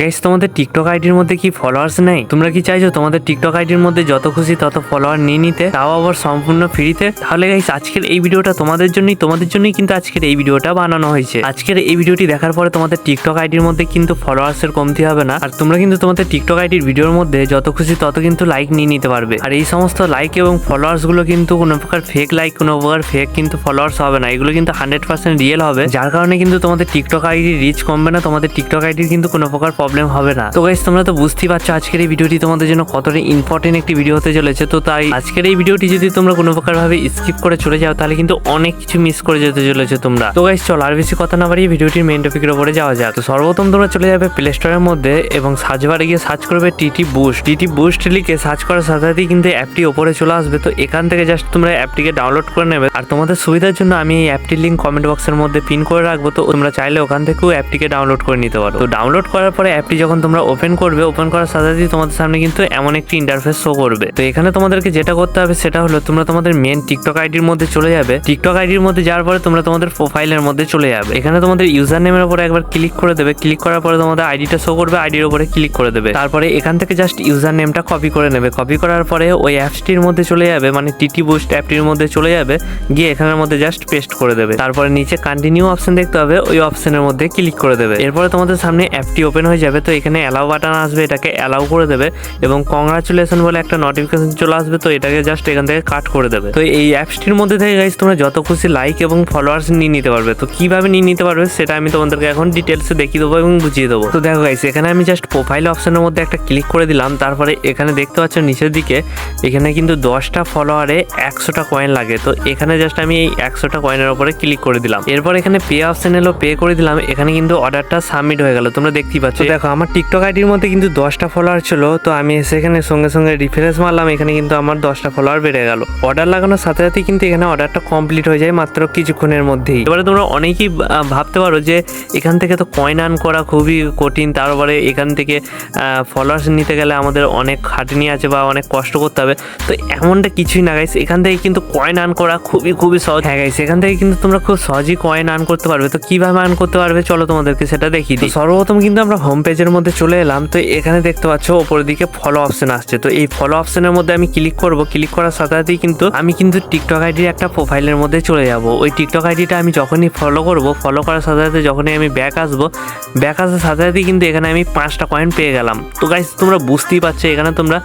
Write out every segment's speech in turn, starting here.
Guys তোমাদের TikTok আইডির মধ্যে কি ফলোয়ার্স নেই? তোমরা কি চাইছো তোমাদের টিকটক আইডির মধ্যে যত খুশি তত ফলোয়ার নিয়ে নিতে? তাও আবার সম্পূর্ণ ফ্রিতে তাহলে গাইস আজকের এই ভিডিওটা তোমাদের জন্যই তোমাদের জন্যই কিন্তু আজকের এই ভিডিওটা বানানো হয়েছে। আজকের এই ভিডিওটি দেখার পরে তোমাদের টিকটক আইডির মধ্যে কিন্তু ফলোয়ার্স এর কমতি হবে না। আর তোমরা কিন্তু তোমাদের টিকটক আইডির ভিডিওর মধ্যে যত খুশি তত কিন্তু লাইক নিয়ে নিতে পারবে। আর এই সমস্ত লাইক এবং ফলোয়ার্সগুলো কিন্তু কোনো প্রকার ফেক লাইক কোনো প্রকার ফেক কিন্তু ফলোয়ার্স হবে না। এগুলো কিন্তু হান্ড্রেড পার্সেন্ট রিয়েল হবে। যার কারণে কিন্তু তোমাদের টিকটক আইডি রিচ কমবে না, তোমাদের টিকটক আইডির কিন্তু কোনো প্রকার প্রবলেম হবে না। তো গাইস তোমরা তো বুঝতেই পারছ আজকের এই ভিডিওটি তোমাদের জন্য কতটা ইম্পর্টেন্ট একটি ভিডিও হতে চলেছে। তো তাই আজকের এই ভিডিওটি যদি তোমরা কোনো প্রকার ভাবে স্কিপ করে চলে যাও, তাহলে কিন্তু অনেক কিছু মিস করে যেতে চলেছে তোমরা। তো গাইস চল আর বেশি কথা না বাড়িয়ে ভিডিওটির মেইন টপিকের উপরে যাওয়া যাক। তো সর্বপ্রথম তোমরা চলে যাবে প্লে স্টোরের মধ্যে এবং সার্চ বারে গিয়ে সার্চ করবে টিটি বুস্ট টিটি বুস্ট লিখে সার্চ করার সাথে সাথেই কিন্তু অ্যাপটি ওপরে চলে আসবে। তো এখান থেকে জাস্ট তোমরা অ্যাপটিকে ডাউনলোড করে নেবে। আর তোমাদের সুবিধার জন্য আমি এই অ্যাপটির লিঙ্ক কমেন্ট বক্সের মধ্যে পিন করে রাখব। তো তোমরা চাইলে ওখান থেকেও অ্যাপটিকে ডাউনলোড করে নিতে পারো। তো ডাউনলোড করার পরে অ্যাপটি যখন তোমরা ওপেন করবে ওপেন করার সাথে সাথেই তোমাদের সামনে কিন্তু এমন একটি ইন্টারফেস শো করবে। তো এখানে তোমাদেরকে যেটা করতে হবে সেটা হলো তোমরা তোমাদের মেন টিকটক আইডির মধ্যে চলে যাবে। টিকটক আইডির মধ্যে যাওয়ার পরে তোমরা তোমাদের প্রোফাইলের মধ্যে চলে যাবে। এখানে তোমাদের ইউজার নেমের উপরে একবার ক্লিক করে দেবে। ক্লিক করার পরে তোমাদের আইডিটা শো করবে আইডির উপরে ক্লিক করে দেবে। তারপরে এখান থেকে জাস্ট ইউজার নেমটা কপি করে নেবে। কপি করার পরে ওই অ্যাপসটির মধ্যে চলে যাবে মানে টিটি বুস্ট অ্যাপটির মধ্যে চলে যাবে। গিয়ে এখানের মধ্যে জাস্ট পেস্ট করে দেবে। তারপরে নিচে কন্টিনিউ অপশন দেখতে হবে, ওই অপশনের মধ্যে ক্লিক করে দেবে। এরপরে তোমাদের সামনে অ্যাপটি ওপেন হয়ে যাবে, তো এখানে অ্যালাউ বাটন আসবে, এটাকে অ্যালাউ করে দেবে এবং কংগ্রাচুলেশন বলে একটা নোটিফিকেশন চলে আসবে, তো এটাকে জাস্ট এখান থেকে কাট করে দেবে। তো এই অ্যাপসটির মধ্যে থেকে গাইজ তোমরা যত খুশি লাইক এবং ফলোয়ার্স নিয়ে নিতে পারবে। তো কীভাবে নিয়ে নিতে পারবে, সেটা আমি তোমাদেরকে এখন ডিটেলসে দেখিয়ে দেবো এবং বুঝিয়ে দেবো। তো দেখো গাইস এখানে আমি জাস্ট প্রোফাইল অপশনের মধ্যে একটা ক্লিক করে দিলাম, তারপরে এখানে দেখতে পাচ্ছ নিচের দিকে, এখানে কিন্তু দশটা ফলোয়ারে একশোটা কয়েন লাগে। তো এখানে জাস্ট আমি এই একশোটা কয়েনের উপরে ক্লিক করে দিলাম। এরপর এখানে পে অপশন এলো পে করে দিলাম, এখানে কিন্তু অর্ডারটা সাবমিট হয়ে গেল। তোমরা দেখতেই পাচ্ছ দেখো, আমার টিকটক আইডির মধ্যে কিন্তু দশটা ফলোয়ার ছিল, তো আমি সেখানে সঙ্গে সঙ্গে রিফ্রেশ মারলাম, এখানে কিন্তু আমার দশটা ফলোয়ার বেড়ে গেল। অর্ডার লাগানোর সাথে সাথে কিন্তু এখানে অর্ডারটা কমপ্লিট হয়ে যায় মাত্র কিছুক্ষণের মধ্যেই। এবারে তোমরা অনেকেই ভাবতে পারো যে এখান থেকে তো কয়েন আর্ন করা খুবই কঠিন, তারপরে এখান থেকে ফলোয়ার্স নিতে গেলে আমাদের অনেক খাটনি আছে বা অনেক কষ্ট করতে হবে। তো এমনটা কিছুই না গাইস এখান থেকে কিন্তু কয়েন আর্ন করা খুবই খুবই সহজ। হ্যাঁ গাইস এখান থেকে কিন্তু তোমরা খুব সহজেই কয়েন আর্ন করতে পারবে। তো কীভাবে আর্ন করতে পারবে, চলো তোমাদেরকে সেটা দেখি দিই। সর্বপ্রথম কিন্তু আমরা হোম পেজের মধ্যে চলে এলাম, তো এখানে দেখতে পাচ্ছ ওপরের দিকে ফলো অপশন আসছে। তো এই ফলো অপশনের মধ্যে আমি ক্লিক করব ক্লিক করার সাথে সাথেই কিন্তু আমি কিন্তু টিকটক আইডির একটা প্রোফাইলের মধ্যে চলে যাব। ওই টিকটক আইডিটা আমি যখনই ফলো করব ফলো করার সাথে সাথে যখনই আমি ব্যাক আসব ব্যাক আসার সাথে সাথেই কিন্তু এখানে আমি পাঁচটা কয়েন পেয়ে গেলাম। তো গাইস তোমরা বুঝতেই পারছ, এখানে তোমরা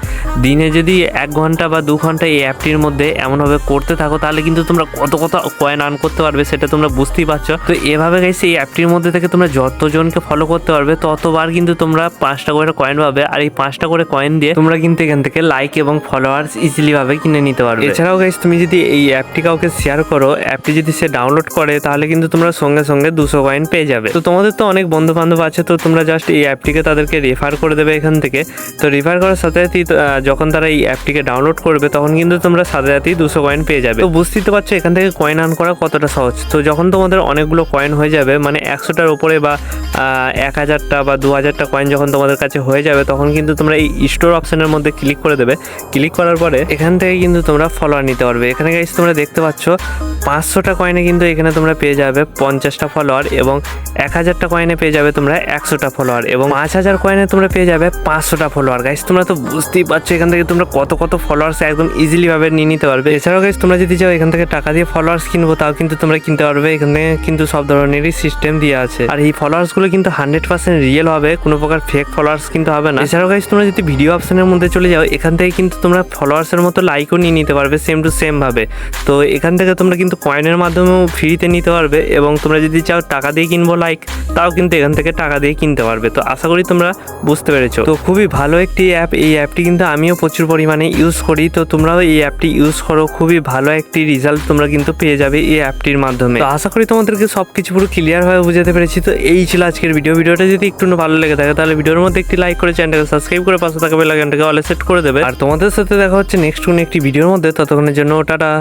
দিনে যদি এক ঘণ্টা বা দু ঘণ্টা এই অ্যাপটির মধ্যে এমনভাবে করতে থাকো, তাহলে কিন্তু তোমরা কত কত কয়েন আর্ন করতে পারবে, সেটা তোমরা বুঝতেই পারছ। তো এভাবে গাইস এই অ্যাপটির মধ্যে থেকে তোমরা যতজনকে ফলো করতে পারবে ততবার কিন্তু তোমরা পাঁচটা করে কয়েন পাবে আর এই পাঁচটা করে কয়েন দিয়ে তোমরা কিন্তু এখান থেকে লাইক এবং ফলোয়ার্স ইজিলি ভাবে কিনে নিতে পারবে। এছাড়াও গাইস তুমি যদি এই অ্যাপটি কাউকে শেয়ার করো অ্যাপটি যদি সে ডাউনলোড করে, তাহলে কিন্তু তোমরা সঙ্গে সঙ্গে দুশো কয়েন পেয়ে যাবে। তো তোমাদের তো অনেক বন্ধু বান্ধব আছে, তো তোমরা জাস্ট এই অ্যাপটিকে তাদেরকে রেফার করে দেবে এখান থেকে। তো রেফার করার সাথে সাথেই যখন তারা এই অ্যাপটিকে ডাউনলোড করবে, তখন কিন্তু তোমরা সাথে সাথেই দুশো কয়েন পেয়ে যাবে। তো বুঝতেই তো পারছ, এখান থেকে কয়েন আর্ন করা কতটা সহজ। তো যখন তোমাদের অনেকগুলো কয়েন হয়ে যাবে মানে একশোটার উপরে বা এক হাজারটা বা দু হাজারটা কয়েন যখন তোমাদের কাছে হয়ে যাবে, তখন কিন্তু তোমরা এই স্টোর অপশনের মধ্যে ক্লিক করে দেবে। ক্লিক করার পরে এখান থেকে কিন্তু তোমরা ফলোয়ার নিতে পারবে। এখানে গাইস তোমরা দেখতে পাচ্ছ, পাঁচশোটা কয়েনে কিন্তু এখানে তোমরা পেয়ে যাবে পঞ্চাশটা ফলোয়ার এবং এক হাজারটা কয়েনে পেয়ে যাবে তোমরা একশোটা ফলোয়ার এবং পাঁচ হাজার কয়েনে তোমরা পেয়ে যাবে পাঁচশোটা ফলোয়ার গাইস তোমরা তো বুঝতেই পারছ এখান থেকে তোমরা কত কত ফলোয়ার্স একদম ইজিলি ভাবে নিয়ে নিতে পারবে। এছাড়াও গাইস তোমরা যদি চাও এখান থেকে টাকা দিয়ে ফলোয়ার্স কিনবো, তাও কিন্তু তোমরা কিনতে পারবে। এখানে কিন্তু সব ধরনেরই সিস্টেম দিয়ে আছে। আর এই ফলোয়ার্সগুলো কিন্তু হান্ড্রেড পার্সেন্ট রিয়েল হবে। কোনো প্রকার ফেক ফলোয়ার্স কিন্তু হবে না। এছাড়াও গাইজ তোমরা যদি ভিডিও অপশনের মধ্যে চলে যাও, এখান থেকে কিন্তু তোমরা ফলোয়ার্সের মতো লাইকও নিয়ে নিতে পারবে সেম টু সেমভাবে তো এখান থেকে তোমরা কিন্তু কয়েনের মাধ্যমেও ফ্রিতে নিতে পারবে এবং তোমরা যদি চাও টাকা দিয়ে কিনবো লাইক তাও কিন্তু এখান থেকে টাকা দিয়ে কিনতে পারবে। তো আশা করি তোমরা বুঝতে পেরেছ। তো খুবই ভালো একটি অ্যাপ এই অ্যাপটি কিন্তু আমিও প্রচুর পরিমাণে ইউজ করি। তো তোমরাও এই অ্যাপটি ইউজ করো, খুবই ভালো একটি রেজাল্ট তোমরা কিন্তু পেয়ে যাবে এই অ্যাপটির মাধ্যমে। তো আশা করি তোমাদেরকে সব কিছু পুরো ক্লিয়ার ভাবে বুঝাতে পেরেছি। তো এই ছিল আজকের ভিডিও ভিডিওটা যদি একটু ভালো লেগে থাকে, তাহলে ভিডিওর মধ্যে একটি লাইক করে চ্যানেলটাকে সাবস্ক্রাইব করে পাশে থাকা বেল আইকনটাকে অলে সেট করে দেবে। আর তোমাদের সাথে দেখা হচ্ছে নেক্সট কোন একটি ভিডিওর মধ্যে। ততক্ষণের জন্য টাটা।